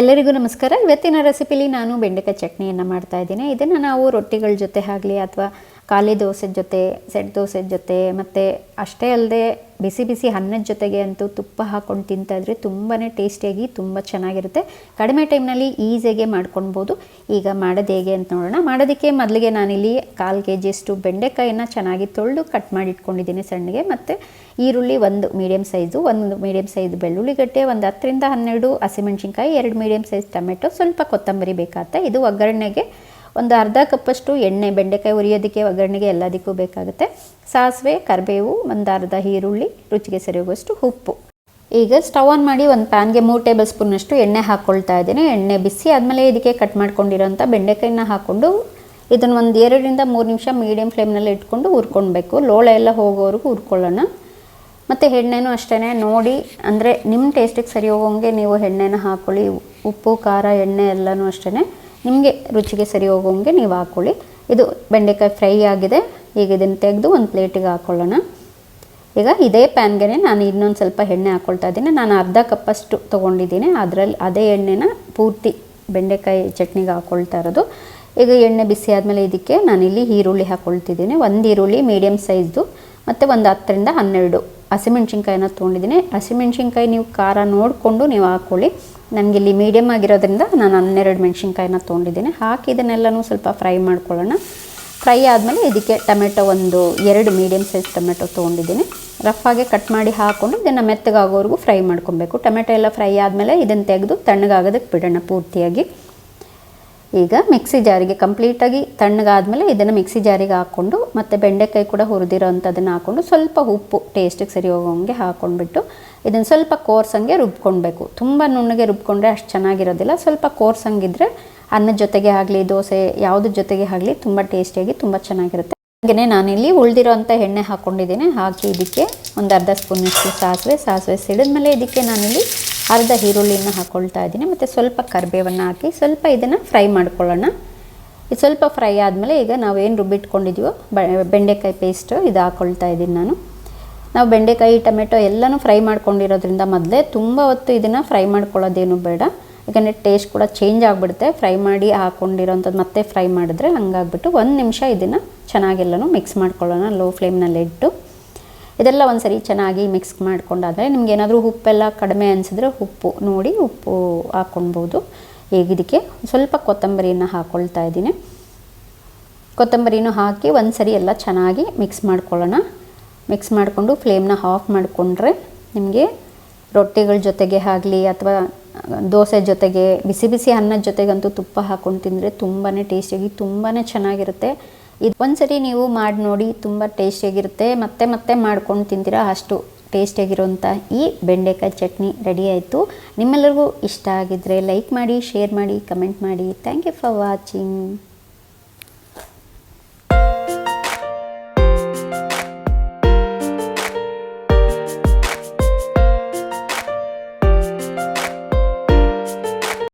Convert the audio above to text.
ಎಲ್ಲರಿಗೂ ನಮಸ್ಕಾರ. ಇವತ್ತಿನ ರೆಸಿಪಿಲಿ ನಾನು ಬೆಂಡೆಕಾಯಿ ಚಟ್ನಿಯನ್ನು ಮಾಡ್ತಾ ಇದ್ದೀನಿ. ಇದನ್ನು ನಾವು ರೊಟ್ಟಿಗಳ ಜೊತೆ ಆಗಲಿ ಅಥವಾ ಖಾಲಿ ದೋಸೆ ಜೊತೆ, ಸೆಟ್ ದೋಸೆ ಜೊತೆ, ಮತ್ತು ಅಷ್ಟೇ ಅಲ್ಲದೆ ಬಿಸಿ ಬಿಸಿ ಅನ್ನದ ಜೊತೆಗೆ ಅಂತೂ ತುಪ್ಪ ಹಾಕ್ಕೊಂಡು ತಿಂತಾಯಿದ್ರೆ ತುಂಬಾ ಟೇಸ್ಟಿಯಾಗಿ ತುಂಬ ಚೆನ್ನಾಗಿರುತ್ತೆ. ಕಡಿಮೆ ಟೈಮ್ನಲ್ಲಿ ಈಸಿಯಾಗಿ ಮಾಡ್ಕೊಳ್ಬೋದು ಈಗ ಮಾಡೋದು ಹೇಗೆ ಅಂತ ನೋಡೋಣ. ಮಾಡೋದಕ್ಕೆ ಮೊದಲಿಗೆ ನಾನಿಲ್ಲಿ ಕಾಲು ಕೆ ಜಿಯಷ್ಟು ಬೆಂಡೆಕಾಯಿನ ಚೆನ್ನಾಗಿ ತೊಳೆದು ಕಟ್ ಮಾಡಿ ಇಟ್ಕೊಂಡಿದ್ದೀನಿ ಸಣ್ಣಗೆ. ಮತ್ತು ಈರುಳ್ಳಿ ಒಂದು ಮೀಡಿಯಮ್ ಸೈಜು ಒಂದು ಮೀಡಿಯಮ್ ಸೈಜ್ ಬೆಳ್ಳುಳ್ಳಿ ಗಡ್ಡೆ ಒಂದು ಹತ್ತರಿಂದ ಹನ್ನೆರಡು ಹಸಿಮೆಣಸಿನ್ಕಾಯಿ, ಎರಡು ಮೀಡಿಯಮ್ ಸೈಜ್ ಟೊಮೆಟೊ, ಸ್ವಲ್ಪ ಕೊತ್ತಂಬರಿ ಬೇಕಾಗುತ್ತೆ ಇದು ಒಗ್ಗರಣೆಗೆ ಒಂದು ಅರ್ಧ ಕಪ್ಪಷ್ಟು ಎಣ್ಣೆ, ಬೆಂಡೆಕಾಯಿ ಉರಿಯೋದಕ್ಕೆ ಒಗ್ಗರಣೆಗೆ ಎಲ್ಲದಕ್ಕೂ ಬೇಕಾಗುತ್ತೆ. ಸಾಸಿವೆ, ಕರಿಬೇವು, ಒಂದು ಅರ್ಧ ಈರುಳ್ಳಿ, ರುಚಿಗೆ ಸರಿ ಹೋಗುವಷ್ಟು ಉಪ್ಪು. ಈಗ ಸ್ಟವ್ ಆನ್ ಮಾಡಿ ಒಂದು ಪ್ಯಾನ್ಗೆ ಮೂರು ಟೇಬಲ್ ಸ್ಪೂನಷ್ಟು ಎಣ್ಣೆ ಹಾಕ್ಕೊಳ್ತಾ ಇದ್ದೀನಿ. ಎಣ್ಣೆ ಬಿಸಿ ಆದಮೇಲೆ ಇದಕ್ಕೆ ಕಟ್ ಮಾಡ್ಕೊಂಡಿರೋಂಥ ಬೆಂಡೆಕಾಯಿನ ಹಾಕ್ಕೊಂಡು ಇದನ್ನು ಒಂದು ಎರಡರಿಂದ ಮೂರು ನಿಮಿಷ ಮೀಡಿಯಮ್ ಫ್ಲೇಮ್ನಲ್ಲಿ ಇಟ್ಕೊಂಡು ಹುರ್ಕೊಳ್ಬೇಕು. ಲೋಳೆ ಎಲ್ಲ ಹೋಗೋವರೆಗೂ ಹುರ್ಕೊಳ್ಳೋಣ. ಮತ್ತು ಎಣ್ಣೆನೂ ಅಷ್ಟೇ ನೋಡಿ, ಅಂದರೆ ನಿಮ್ಮ ಟೇಸ್ಟಿಗೆ ಸರಿ ಹೋಗೋಂಗೆ ನೀವು ಎಣ್ಣೆನ ಹಾಕ್ಕೊಳ್ಳಿ ಉಪ್ಪು, ಖಾರ, ಎಣ್ಣೆ ಎಲ್ಲನೂ ಅಷ್ಟೇ ನಿಮಗೆ ರುಚಿಗೆ ಸರಿ ಹೋಗೋಂಗೆ ನೀವು ಹಾಕ್ಕೊಳ್ಳಿ ಇದು ಬೆಂಡೆಕಾಯಿ ಫ್ರೈ ಆಗಿದೆ. ಈಗ ಇದನ್ನು ತೆಗೆದು ಒಂದು ಪ್ಲೇಟಿಗೆ ಹಾಕ್ಕೊಳ್ಳೋಣ ಈಗ ಇದೇ ಪ್ಯಾನ್ಗೆ ನಾನು ಇನ್ನೊಂದು ಸ್ವಲ್ಪ ಎಣ್ಣೆ ಹಾಕ್ಕೊಳ್ತಾ ಇದ್ದೀನಿ. ನಾನು ಅರ್ಧ ಕಪ್ಪಷ್ಟು ತೊಗೊಂಡಿದ್ದೀನಿ. ಅದರಲ್ಲಿ ಅದೇ ಎಣ್ಣೆನ ಪೂರ್ತಿ ಬೆಂಡೆಕಾಯಿ ಚಟ್ನಿಗೆ ಹಾಕ್ಕೊಳ್ತಾ ಇರೋದು. ಈಗ ಎಣ್ಣೆ ಬಿಸಿ ಆದಮೇಲೆ ಇದಕ್ಕೆ ನಾನಿಲ್ಲಿ ಈರುಳ್ಳಿ ಹಾಕ್ಕೊಳ್ತಿದ್ದೀನಿ ಒಂದು ಈರುಳ್ಳಿ ಮೀಡಿಯಮ್ ಸೈಜ್ದು, ಮತ್ತು ಒಂದು ಹತ್ತರಿಂದ ಹನ್ನೆರಡು. ಹಸಿಮೆಣ್ಸಿನ್ಕಾಯಿನ ತೊಗೊಂಡಿದ್ದೀನಿ. ಹಸಿಮೆಣ್ಸಿನ್ಕಾಯಿ ನೀವು ಖಾರ ನೋಡಿಕೊಂಡು ನೀವು ಹಾಕ್ಕೊಳ್ಳಿ ನನಗೆ ಇಲ್ಲಿ ಮೀಡಿಯಮ್ ಆಗಿರೋದ್ರಿಂದ ನಾನು ಹನ್ನೆರಡು ಮೆಣಸಿನ್ಕಾಯಿನ ತೊಗೊಂಡಿದ್ದೀನಿ. ಹಾಕಿ ಇದನ್ನೆಲ್ಲನೂ ಸ್ವಲ್ಪ ಫ್ರೈ ಮಾಡ್ಕೊಳ್ಳೋಣ. ಫ್ರೈ ಆದಮೇಲೆ ಇದಕ್ಕೆ ಟೊಮೆಟೊ ಒಂದು ಎರಡು ಮೀಡಿಯಮ್ ಸೈಜ್ ಟೊಮೆಟೊ ತೊಗೊಂಡಿದ್ದೀನಿ. ರಫಾಗೆ ಕಟ್ ಮಾಡಿ ಹಾಕ್ಕೊಂಡು ಇದನ್ನು ಮೆತ್ತಗಾಗೋವರೆಗೂ ಫ್ರೈ ಮಾಡ್ಕೊಬೇಕು. ಟೊಮೆಟೊ ಎಲ್ಲ ಫ್ರೈ ಆದಮೇಲೆ ಇದನ್ನು ತೆಗೆದು ತಣ್ಣಗಾಗೋದಕ್ಕೆ ಬಿಡೋಣ ಪೂರ್ತಿಯಾಗಿ. ಈಗ ಮಿಕ್ಸಿ ಜಾರಿಗೆ ಕಂಪ್ಲೀಟಾಗಿ ತಣ್ಣಗಾದಮೇಲೆ ಇದನ್ನು ಮಿಕ್ಸಿ ಜಾರಿಗೆ ಹಾಕ್ಕೊಂಡು ಮತ್ತು ಬೆಂಡೆಕಾಯಿ ಕೂಡ ಹುರಿದಿರೋ ಅಂಥದನ್ನು ಹಾಕ್ಕೊಂಡು ಸ್ವಲ್ಪ ಉಪ್ಪು ಟೇಸ್ಟಿಗೆ ಸರಿ ಹೋಗೋಂಗೆ ಹಾಕ್ಕೊಂಡ್ಬಿಟ್ಟು ಇದನ್ನು ಸ್ವಲ್ಪ ಕೋರ್ಸಂಗೆ ರುಬ್ಕೊಳ್ಬೇಕು ತುಂಬ ನುಣ್ಣಗೆ ರುಬ್ಕೊಂಡ್ರೆ ಅಷ್ಟು ಚೆನ್ನಾಗಿರೋದಿಲ್ಲ. ಸ್ವಲ್ಪ ಕೋರ್ಸಂಗಿದ್ರೆ ಅನ್ನದ ಜೊತೆಗೆ ಆಗಲಿ, ದೋಸೆ ಯಾವುದ್ರ ಜೊತೆಗೆ ಆಗಲಿ ತುಂಬ ಟೇಸ್ಟಿಯಾಗಿ ತುಂಬ ಚೆನ್ನಾಗಿರುತ್ತೆ. ಹಾಗೆಯೇ ನಾನಿಲ್ಲಿ ಉಳಿದಿರೋಂಥ ಎಣ್ಣೆ ಹಾಕ್ಕೊಂಡಿದ್ದೀನಿ ಹಾಕಿ ಇದಕ್ಕೆ ಒಂದು ಅರ್ಧ ಸ್ಪೂನಷ್ಟು ಸಾಸಿವೆ ಸಾಸಿವೆ ಸಿಡಿದ್ಮೇಲೆ ಇದಕ್ಕೆ ನಾನಿಲ್ಲಿ ಅರ್ಧ ಈರುಳ್ಳಿನ ಹಾಕ್ಕೊಳ್ತಾ ಇದ್ದೀನಿ. ಮತ್ತು ಸ್ವಲ್ಪ ಕರಿಬೇವನ್ನು ಹಾಕಿ ಸ್ವಲ್ಪ ಇದನ್ನು ಫ್ರೈ ಮಾಡ್ಕೊಳ್ಳೋಣ. ಇದು ಸ್ವಲ್ಪ ಫ್ರೈ ಆದಮೇಲೆ ಈಗ ನಾವೇನು ರುಬ್ಬಿಟ್ಕೊಂಡಿದ್ದೀವೋ ಬೆಂಡೆಕಾಯಿ ಪೇಸ್ಟು ಇದು ಹಾಕ್ಕೊಳ್ತಾ ಇದ್ದೀನಿ ನಾನು. ನಾವು ಬೆಂಡೆಕಾಯಿ, ಟೊಮೆಟೊ ಎಲ್ಲನೂ ಫ್ರೈ ಮಾಡ್ಕೊಂಡಿರೋದ್ರಿಂದ ಮೊದಲೇ ತುಂಬ ಹೊತ್ತು ಇದನ್ನು ಫ್ರೈ ಮಾಡ್ಕೊಳ್ಳೋದೇನು ಬೇಡ. ಯಾಕಂದರೆ ಟೇಸ್ಟ್ ಕೂಡ ಚೇಂಜ್ ಆಗಿಬಿಡುತ್ತೆ. ಫ್ರೈ ಮಾಡಿ ಹಾಕ್ಕೊಂಡಿರೋಂಥದ್ದು ಮತ್ತೆ ಫ್ರೈ ಮಾಡಿದ್ರೆ ಹಂಗಾಗ್ಬಿಟ್ಟು ಒಂದು ನಿಮಿಷ ಇದನ್ನು ಚೆನ್ನಾಗೆಲ್ಲನೂ ಮಿಕ್ಸ್ ಮಾಡ್ಕೊಳ್ಳೋಣ. ಲೋ ಫ್ಲೇಮ್ನಲ್ಲಿ ಇಟ್ಟು ಇದೆಲ್ಲ ಒಂದು ಸರಿ ಚೆನ್ನಾಗಿ ಮಿಕ್ಸ್ ಮಾಡ್ಕೊಂಡಾದರೆ ನಿಮ್ಗೆ ಏನಾದರೂ ಉಪ್ಪೆಲ್ಲ ಕಡಿಮೆ ಅನಿಸಿದ್ರೆ ಉಪ್ಪು ನೋಡಿ ಉಪ್ಪು ಹಾಕ್ಕೊಳ್ಬೋದು. ಈಗ ಇದಕ್ಕೆ ಸ್ವಲ್ಪ ಕೊತ್ತಂಬರಿಯನ್ನು ಹಾಕ್ಕೊಳ್ತಾ ಇದ್ದೀನಿ. ಕೊತ್ತಂಬರಿನೂ ಹಾಕಿ ಒಂದು ಸರಿ ಎಲ್ಲ ಚೆನ್ನಾಗಿ ಮಿಕ್ಸ್ ಮಾಡ್ಕೊಳ್ಳೋಣ. ಮಿಕ್ಸ್ ಮಾಡಿಕೊಂಡು ಫ್ಲೇಮ್ನ ಆಫ್ ಮಾಡಿಕೊಂಡ್ರೆ ನಿಮಗೆ ರೊಟ್ಟಿಗಳ ಜೊತೆಗೆ ಆಗಲಿ ಅಥವಾ ದೋಸೆ ಜೊತೆಗೆ ಬಿಸಿ ಬಿಸಿ ಅನ್ನದ ಜೊತೆಗಂತೂ ತುಪ್ಪ ಹಾಕ್ಕೊಂಡು ತಿಂದರೆ ತುಂಬಾ ಟೇಸ್ಟಿಯಾಗಿ ತುಂಬಾ ಚೆನ್ನಾಗಿರುತ್ತೆ. ಇದು ಒಂದ್ಸರಿ ನೀವು ಮಾಡಿ ನೋಡಿ, ತುಂಬ ಟೇಸ್ಟಿಯಾಗಿರುತ್ತೆ ಮತ್ತೆ ಮತ್ತೆ ಮಾಡ್ಕೊಂಡು ತಿಂತೀರಾ ಅಷ್ಟು ಟೇಸ್ಟಿಯಾಗಿರುವಂಥ ಈ ಬೆಂಡೆಕಾಯಿ ಚಟ್ನಿ ರೆಡಿ ಆಯಿತು. ನಿಮ್ಮೆಲ್ಲರಿಗೂ ಇಷ್ಟ ಆಗಿದ್ದರೆ ಲೈಕ್ ಮಾಡಿ ಶೇರ್ ಮಾಡಿ ಕಮೆಂಟ್ ಮಾಡಿ. Thank you for watching